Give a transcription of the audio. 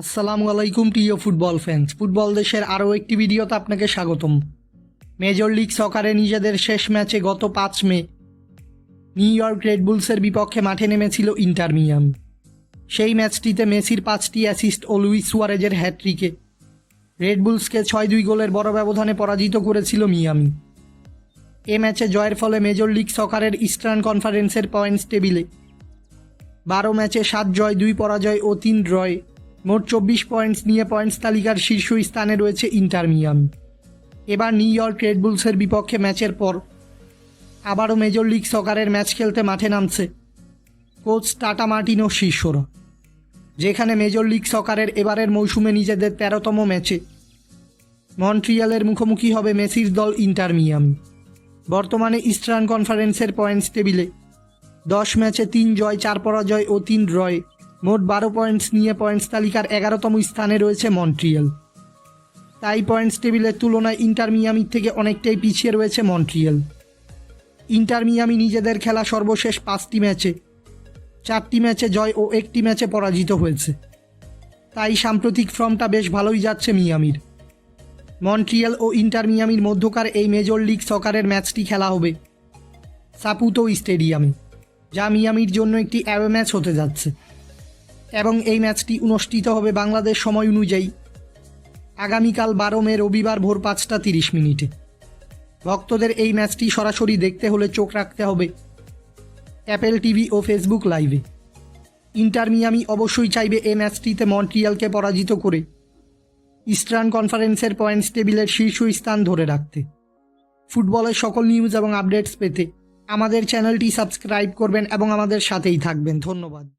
আসসালামু আলাইকুম, প্রিয় ফুটবল ফ্যান্স ফুটবল দেশের আরও একটি ভিডিওতে আপনাকে স্বাগতম। মেজর লিগ সকারে নিজেদের শেষ ম্যাচে গত পাঁচ মে নিউ ইয়র্ক রেড বুলসের বিপক্ষে মাঠে নেমেছিল ইন্টার মিয়ামি সেই ম্যাচটিতে মেসির পাঁচটি অ্যাসিস্ট ও লুইস সুয়ারেজের হ্যাট্রিকে রেড বুলসকে ছয় দুই গোলের বড় ব্যবধানে পরাজিত করেছিল মিয়ামি। এ ম্যাচে জয়ের ফলে মেজর লিগ সকারের ইস্টার্ন কনফারেন্সের পয়েন্টস টেবিলে বারো ম্যাচে সাত জয়, দুই পরাজয় ও তিন ড্রয়ে মোট চব্বিশ পয়েন্টস নিয়ে পয়েন্টস তালিকার শীর্ষ স্থানে রয়েছে ইন্টার মিয়ামি। এবার নিউ ইয়র্ক রেড বুলসের বিপক্ষে ম্যাচের পর আবারও মেজর লিগ সকারের ম্যাচ খেলতে মাঠে নামছে কোচ টাটা মার্টিন শিষ্যরা, যেখানে মেজর লিগ সকারের এবারের মৌসুমে নিজেদের তেরোতম ম্যাচে মন্ট্রিয়ালের মুখোমুখি হবে মেসির দল ইন্টার মিয়ামি। বর্তমানে ইস্টার্ন কনফারেন্সের পয়েন্টস টেবিলে দশ ম্যাচে তিন জয়, চার পরাজয় ও তিন ড্রয়ে মোট বারো পয়েন্টস নিয়ে পয়েন্টস তালিকার এগারোতম স্থানে রয়েছে মন্ট্রিয়াল। তাই পয়েন্টস টেবিলের তুলনায় ইন্টার মিয়ামির থেকে অনেকটাই পিছিয়ে রয়েছে মন্ট্রিয়াল। ইন্টার মিয়ামি নিজেদের খেলা সর্বশেষ পাঁচটি ম্যাচে, চারটি ম্যাচে জয় ও একটি ম্যাচে পরাজিত হয়েছে। তাই সাম্প্রতিক ফর্মটা বেশ ভালোই যাচ্ছে মিয়ামির। মন্ট্রিয়াল ও ইন্টার মিয়ামির মধ্যকার এই মেজর লিগ সকারের ম্যাচটি খেলা হবে সাপুতো স্টেডিয়ামে, যা মিয়ামির জন্য একটি অ্যাওয়ে ম্যাচ হতে যাচ্ছে। এবং এই ম্যাচটি অনুষ্ঠিত হবে বাংলাদেশ সময় অনুযায়ী। আগামীকাল বারো মে, রবিবার ভোর পাঁচটা তিরিশ মিনিটে। ভক্তদের এই ম্যাচটি সরাসরি দেখতে হলে চোখ রাখতে হবে। অ্যাপেল টিভি ও ফেসবুক লাইভে। ইন্টার মিয়ামি অবশ্যই চাইবে এই ম্যাচটিতে মন্ট্রিয়ালকে পরাজিত করে। ইস্টার্ন কনফারেন্সের পয়েন্টস টেবিলের শীর্ষ স্থান ধরে রাখতে। ফুটবলের সকল নিউজ এবং আপডেটস পেতে আমাদের চ্যানেলটি সাবস্ক্রাইব করবেন এবং আমাদের সাথেই থাকবেন। ধন্যবাদ।